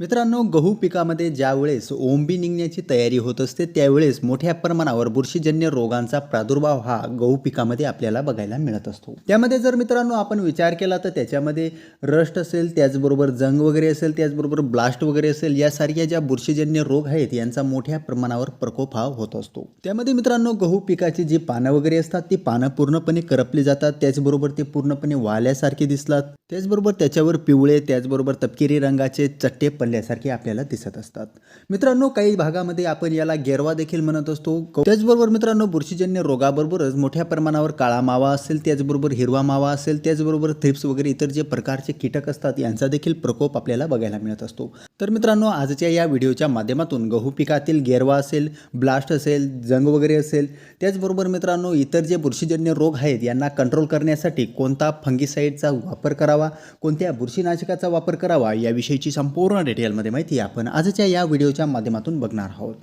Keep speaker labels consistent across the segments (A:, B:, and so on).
A: मित्रांनो गहू पिकामध्ये ज्यावेळेस ओंबी निघण्याची तयारी होत असते त्यावेळेस मोठ्या प्रमाणावर बुरशीजन्य रोगांचा प्रादुर्भाव हा गहू पिकामध्ये आपल्याला बघायला मिळत असतो. त्यामध्ये जर मित्रांनो आपण विचार केला तर त्याच्यामध्ये रस्ट असेल त्याचबरोबर जंग वगैरे असेल त्याचबरोबर ब्लास्ट वगैरे असेल यासारख्या ज्या बुरशीजन्य रोग आहेत यांचा मोठ्या प्रमाणावर प्रकोप हा होत असतो. त्यामध्ये मित्रांनो गहू पिकाची जी पानं वगैरे असतात ती पानं पूर्णपणे करपली जातात त्याचबरोबर ते पूर्णपणे वाल्यासारखे दिसतात त्याचबरोबर त्याच्यावर पिवळे त्याचबरोबर तपकिरी रंगाचे चट्टे पडल्यासारखे आपल्याला दिसत असतात. मित्रांनो काही भागामध्ये आपण याला गेरवा देखील म्हणत असतो. त्याचबरोबर मित्रांनो बुरशीजन्य रोगाबरोबरच मोठ्या प्रमाणावर काळा मावा असेल त्याचबरोबर हिरवा मावा असेल त्याचबरोबर थ्रिप्स वगैरे इतर जे प्रकारचे कीटक असतात यांचा देखील प्रकोप आपल्याला बघायला मिळत असतो. तर मित्रांनो आजच्या या व्हिडिओच्या माध्यमातून गहू पिकातील गेरवा असेल ब्लास्ट असेल जंग वगैरे असेल त्याचबरोबर मित्रांनो इतर जे बुरशीजन्य रोग आहेत यांना कंट्रोल करण्यासाठी कोणता फंगिसाईडचा वापर करावा कोणत्या बुरशीनाशकाचा वापर करावा याविषयीची संपूर्ण डिटेलमध्ये माहिती आपण आजच्या या व्हिडिओच्या माध्यमातून बघणार आहोत.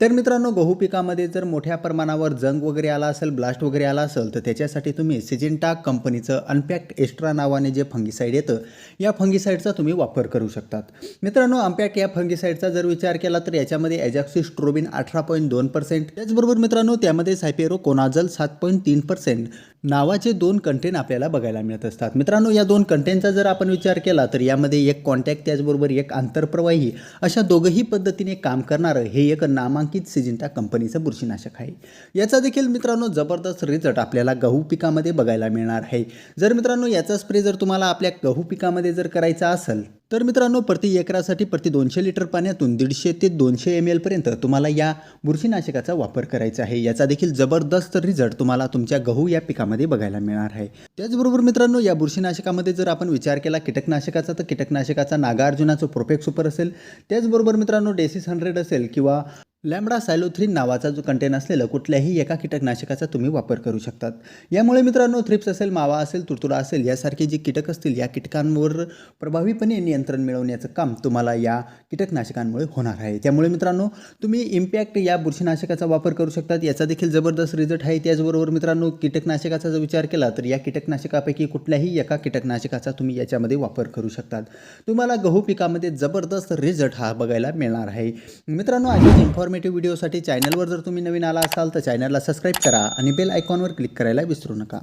A: तर मित्रांनो गहू पिकामध्ये जर मोठ्या प्रमाणावर जंग वगैरे आला असेल ब्लास्ट वगैरे आला असेल तर त्याच्यासाठी तुम्ही सिजेंटा कंपनीचं अनपॅक्ट एक्स्ट्रा नावाने जे फंगिसाईड येतं या फंगिसाईडचा तुम्ही वापर करू शकतात. मित्रांनो अनपॅक या फंगीसाईडचा जर विचार केला तर याच्यामध्ये ॲजॉक्सिस्ट्रोबिन अठरा पॉईंट दोन पर्सेंट त्याचबरोबर मित्रांनो त्यामध्ये सायपेरो कोनाझल सात पॉईंट तीन पर्सेंट नावाचे दोन कंटेन आपल्याला बघायला मिळत असतात. मित्रांनो या दोन कंटेंटचा जर आपण विचार केला तर यामध्ये एक कॉन्टॅक्ट त्याचबरोबर एक आंतरप्रवाही. अशा दोघंही पद्धतीने काम करणारं हे एक नामांकित सिजिंटा कंपनीचं बुरशीनाशक आहे. याचा देखील मित्रांनो जबरदस्त रिझल्ट आपल्याला गहू पिकामध्ये बघायला मिळणार आहे. जर मित्रांनो याचा स्प्रे जर तुम्हाला आपल्या गहू पिकामध्ये जर करायचा असेल तर मित्रांनो प्रति एकरासाठी प्रति दोनशे लिटर पाण्यातून दीडशे ते दोनशे एम एलपर्यंत तुम्हाला या बुरशीनाशकाचा वापर करायचा आहे. याचा देखील जबरदस्त रिझल्ट तुम्हाला तुमच्या गहू या पिकामध्ये बघायला मिळणार आहे. त्याचबरोबर मित्रांनो या बुरशीनाशकामध्ये जर आपण विचार केला कीटकनाशकाचा तर कीटकनाशकाचा नागार्जुनाचं प्रोफेक्ट सुपर असेल. त्याचबरोबर मित्रांनो डेसिस हंड्रेड असेल किंवा लॅमडा सायलोथ्रीन नावाचा जो कंटेन असलेलं कुठल्याही एका कीटकनाशकाचा तुम्ही वापर करू शकतात. यामुळे मित्रांनो थ्रिप्स असेल मावा असेल तुरतुडा असेल यासारखे जे कीटक असतील या कीटकांवर प्रभावीपणे नियंत्रण मिळवण्याचं काम तुम्हाला या कीटकनाशकांमुळे होणार आहे. त्यामुळे मित्रांनो तुम्ही इम्पॅक्ट या बुरशीनाशकाचा वापर करू शकतात. याचा देखील जबरदस्त रिझल्ट आहे. त्याचबरोबर मित्रांनो कीटकनाशकाचा जर विचार केला तर या कीटकनाशकापैकी कुठल्याही एका कीटकनाशकाचा तुम्ही याच्यामध्ये वापर करू शकतात. तुम्हाला गहू पिकामध्ये जबरदस्त रिझल्ट हा बघायला मिळणार आहे. मित्रांनो अशाच इन्फॉर्मेटिव्ह व्हिडिओसाठी चॅनलवर जर तुम्ही नवीन आला असाल तर चॅनलला सबस्क्राईब करा आणि बेल आयकॉनवर क्लिक करायला विसरू नका.